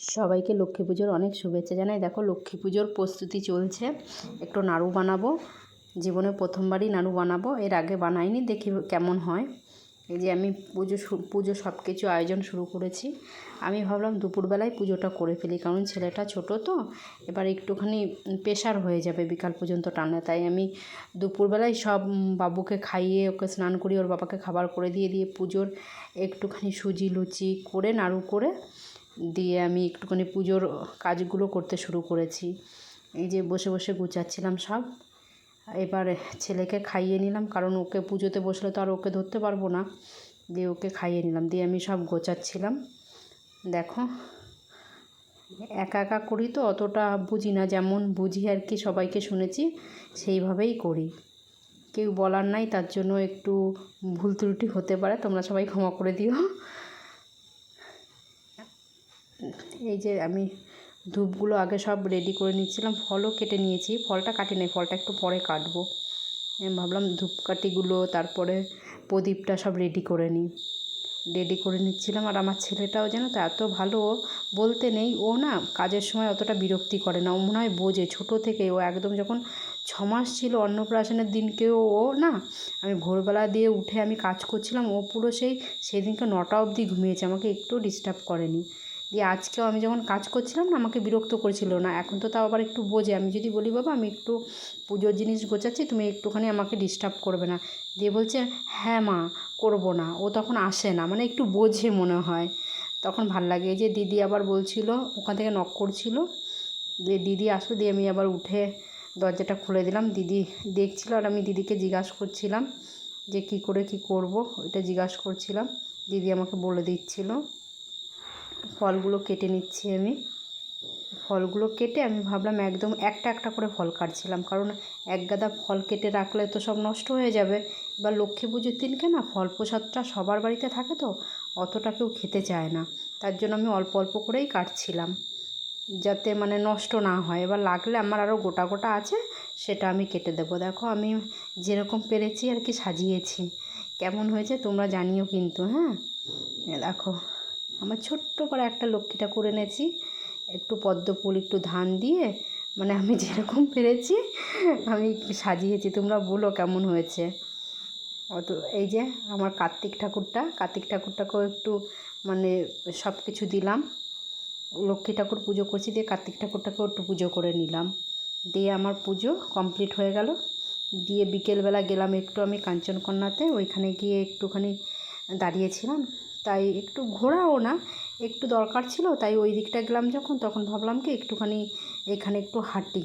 সবাইকে লক্ষ্মী পুজোর অনেক শুভেচ্ছা জানাই। দেখো, লক্ষ্মী পুজোর প্রস্তুতি চলছে। একটু নাড়ু বানাবো। জীবনে প্রথমবারই নাড়ু বানাবো। এর আগে বানাইনি, দেখি কেমন হয়। এই যে আমি পুজো পুজো সব কিছু আয়োজন শুরু করেছি। আমি ভাবলাম দুপুরবেলায় পুজোটা করে ফেলি, কারণ ছেলেটা ছোটো তো। এবার একটুখানি প্রেশার হয়ে যাবে বিকাল পর্যন্ত টানা। তাই আমি দুপুরবেলায় সব বাবুকে খাইয়ে, ওকে স্নান করিয়ে, ওর বাবাকে খাবার করে দিয়ে দিয়ে পুজোর একটুখানি সুজি লুচি করে, নাড়ু করে দিয়ে আমি একটুখানি পুজোর কাজগুলো করতে শুরু করেছি। এই যে বসে বসে গুছাচ্ছিলাম সব। এবার ছেলেকে খাইয়ে নিলাম, কারণ ওকে পুজোতে বসলে তো আর ওকে ধরতে পারব না। দিয়ে ওকে খাইয়ে নিলাম, দিয়ে আমি সব গোছাচ্ছিলাম। দেখো, একা একা করি তো অতটা বুঝি না, যেমন বুঝি আর কি সবাইকে শুনেছি, সেইভাবেই করি। কেউ বলার নাই, তার জন্য একটু ভুল ত্রুটি হতে পারে, তোমরা সবাই ক্ষমা করে দিও। এই যে আমি ধূপগুলো আগে সব রেডি করে নিচ্ছিলাম, ফলও কেটে নিয়েছি। ফলটা কাটি নাই, ফলটা একটু পরে কাটবো। ভাবলাম ধূপকাঠিগুলো, তারপরে প্রদীপটা সব রেডি করে নিই। রেডি করে নিচ্ছিলাম, আর আমার ছেলেটাও যেন তো এত ভালো, বলতে নেই। ও না কাজের সময় অতটা বিরক্তি করে না, ও মনে হয় বোঝে। ছোটো থেকে ও একদম যখন ছ মাস ছিল অন্নপ্রাশনের দিনকেও ও না আমি ভোরবেলা দিয়ে উঠে আমি কাজ করছিলাম, ও পুরো সেই সেদিনকে নটা অবধি ঘুমিয়েছে, আমাকে একটু ডিস্টার্ব করেনি। দিয়ে আজকেও আমি যখন কাজ করছিলাম না, আমাকে বিরক্ত করেছিল না। এখন তো তাও আবার একটু বোঝে। আমি যদি বলি, বাবা, আমি একটু পুজোর জিনিস গোছাচ্ছি, তুমি একটুখানি আমাকে ডিস্টার্ব করবে না। দিয়ে বলছে হ্যাঁ মা, করব না। ও তখন আসে না মানে একটু বোঝে মনে হয়। তখন ভালো লাগে। যে দিদি আবার বলছিল, ওখান থেকে নক করছিল। দিয়ে দিদি আসলো, দিয়ে আমি আবার উঠে দরজাটা খুলে দিলাম। দিদি দেখছিল আর আমি দিদিকে জিজ্ঞাসা করছিলাম যে, কি করে কি করব? ওইটা জিজ্ঞাসা করছিলাম। দিদি আমাকে বলে দিচ্ছিল। ফলগুলো কেটে নিচ্ছি আমি। ফলগুলো কেটে আমি ভাবলাম একদম একটা একটা করে ফল কাটছিলাম। কারণ এক গাদা ফল কেটে রাখলে তো সব নষ্ট হয়ে যাবে। এবার লক্ষ্মী পুজোর দিনকে না ফল প্রসাদটা সবার বাড়িতে থাকে তো, অতটা কেউ খেতে চায় না। তার জন্য আমি অল্প অল্প করেই কাটছিলাম। যাতে মানে নষ্ট না হয়। এবার লাগলে আমার আরও গোটা গোটা আছে, সেটা আমি কেটে দেবো। দেখো আমি যেরকম পেরেছি আর কি সাজিয়েছি। কেমন হয়েছে তোমরা জানিও কিন্তু হ্যাঁ? দেখো। আমার ছোট্ট করে একটা লক্ষ্মী ঠাকুর এনেছি। একটু পদ্ম ফুল, একটু ধান দিয়ে মানে আমি যেরকম পেরেছি, আমি সাজিয়েছি। তোমরা বলো কেমন হয়েছে। অত, এই যে আমার কার্তিক ঠাকুরটা, কার্তিক ঠাকুরটাকেও একটু মানে সব কিছু দিলাম। লক্ষ্মী ঠাকুর পুজো করছি দিয়ে কার্তিক ঠাকুরটাকেও একটু পুজো করে নিলাম। দিয়ে আমার পুজো কমপ্লিট হয়ে গেল। দিয়ে বিকেলবেলা গেলাম একটু আমি কাঞ্চনকন্যাতে, ওইখানে গিয়ে একটুখানি দাঁড়িয়েছিলাম। তাই একটু ঘোরাও না, একটু দরকার ছিল, তাই ওই দিকটা গেলাম যখন, তখন ভাবলাম কি একটুখানি এখানে একটু হাঁটি।